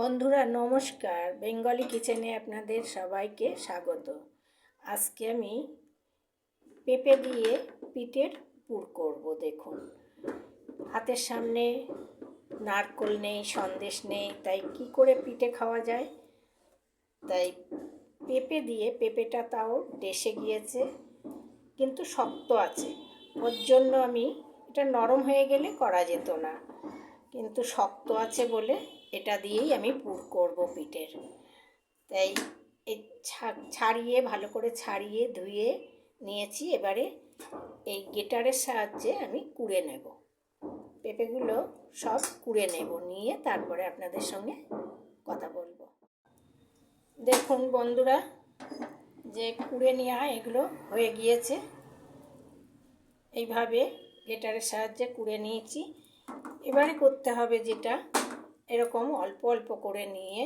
বন্ধুরা, নমস্কার। বেঙ্গলি কিচেনে আপনাদের সবাইকে স্বাগত। আজকে আমি পেঁপে দিয়ে পিঠের পুর করব, দেখুন। হাতের সামনে নারকোল নেই, সন্দেশ নেই, তাই কি করে পিঠে খাওয়া যায়? তাই পেঁপে দিয়ে, পেঁপেটা তাও ডেসে গিয়েছে, কিন্তু শক্ত আছে। ওর জন্য আমি, এটা নরম হয়ে গেলে করা যেত না, কিন্তু শক্ত আছে বলে এটা দিয়েই আমি পুর করব পিঠের। তাই ছাড়িয়ে, ভালো করে ছাড়িয়ে, ধুয়ে নিয়েছি। এবারে এই গেটারের সাহায্যে আমি কুড়ে নেব। পেঁপেগুলো সব কুড়ে নেব, নিয়ে তারপরে আপনাদের সঙ্গে কথা বলব। দেখুন বন্ধুরা, যে কুড়ে নেওয়া এগুলো হয়ে গিয়েছে। এইভাবে গেটারের সাহায্যে কুড়ে নিয়েছি। এবারে করতে হবে যেটা এরকম অল্প অল্প করে নিয়ে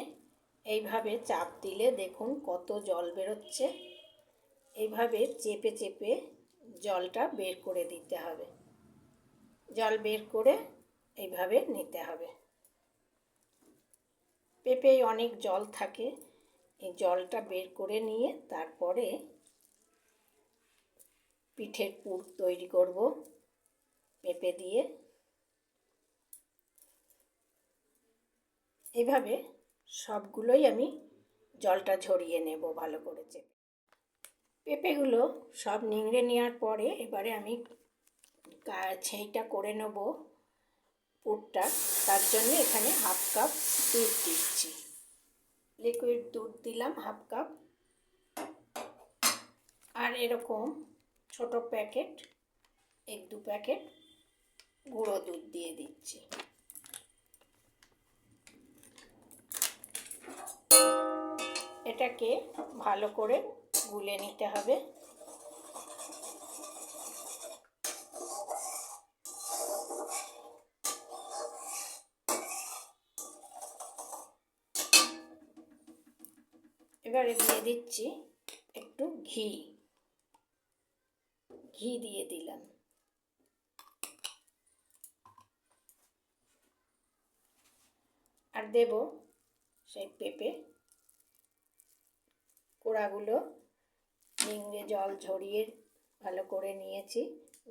এইভাবে চাপ দিলে দেখুন কত জল বেরোচ্ছে। এইভাবে চেপে চেপে জলটা বের করে দিতে হবে। জল বের করে এইভাবে নিতে হবে। পেঁপেই অনেক জল থাকে, এই জলটা বের করে নিয়ে তারপরে পিঠের পুর তৈরি করব। পেঁপে দিয়ে এভাবে সবগুলোই আমি জলটা ঝরিয়ে নেব ভালো করে চেপে। পেঁপেগুলো সব নিংড়ে নেওয়ার পরে এবারে আমি ছেইটা করে নেব পুরটা। তার জন্য এখানে হাফ কাপ দুধ দিচ্ছি। লিকুইড দুধ দিলাম হাফ কাপ। আর এরকম ছোট প্যাকেট, এক দু প্যাকেট গুঁড়ো দুধ দিয়ে দিচ্ছি। এটাকে ভালো করে গুলে নিতে হবে। এবারে দিয়ে দিচ্ছি একটু ঘি। ঘি দিয়ে দিলাম। আর দেব সেই পেঁপে। কোড়াগুলো নিংড়ে জল ঝরিয়ে ভালো করে নিয়েছি,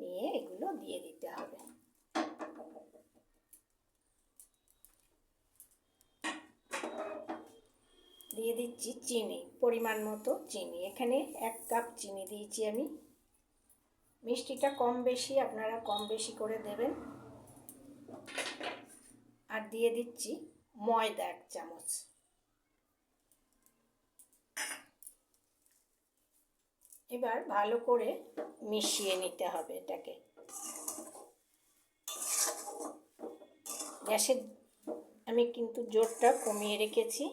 নিয়ে এগুলো দিয়ে দিতে হবে। দিয়ে দিচ্ছি চিনি, পরিমাণ মতো চিনি। এখানে এক কাপ চিনি দিয়েছি আমি। মিষ্টিটা কম বেশি, আপনারা কম বেশি করে দেবেন। আর দিয়ে দিচ্ছি ময়দা এক চামচ। এবার ভালো করে মিশিয়ে নিতে হবে এটাকে। গ্যাসের, আমি কিন্তু জোরটা কমিয়ে রেখেছি।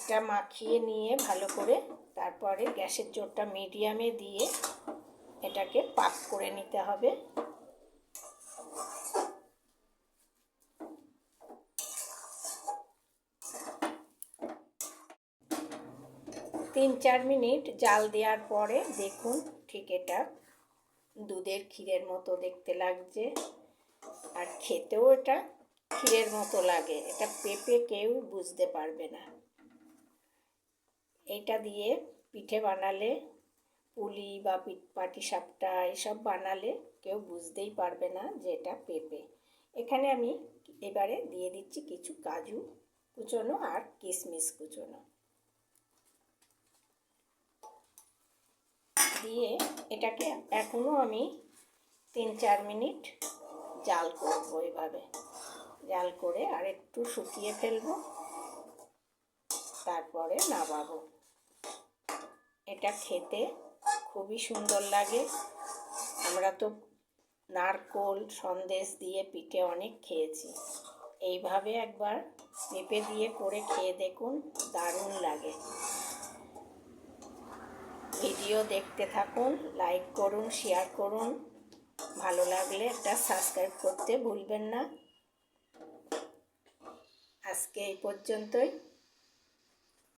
এটা মাখিয়ে নিয়ে ভালো করে তারপরে গ্যাসের জোরটা মিডিয়ামে দিয়ে এটাকে পাক করে নিতে হবে। তিন চার মিনিট জাল দেওয়ার পরে দেখুন ঠিক এটা। দুধের ক্ষীরের মতো দেখতে লাগছে। আর খেতেও এটা ক্ষীরের মতো লাগে। এটা পেঁপে কেউ বুঝতে পারবে না। এটা দিয়ে পিঠে বানালে, পুলি বা পাটি সাপটা এসব বানালে কেউ বুঝতেই পারবে না যে এটা পেঁপে। এখানে আমি এবারে দিয়ে দিচ্ছি কিছু কাজু কুচোনো আর কিশমিশ কুচোনো। দিয়ে এটাকে এখনও আমি তিন চার মিনিট জাল করব এভাবে। জাল করে আর একটু শুকিয়ে ফেলব, তারপরে নামাবো। এটা খেতে খুবই সুন্দর লাগে। আমরা তো নারকোল সন্দেশ দিয়ে পিঠে অনেক খেয়েছি। এইভাবে একবার পেঁপে দিয়ে করে খেয়ে দেখুন, দারুণ লাগে। ভিডিও দেখতে থাকুন লাইক করুন শেয়ার করুন। ভালো লাগলে একটা সাবস্ক্রাইব করতে ভুলবেন না। আজকে এই পর্যন্তই।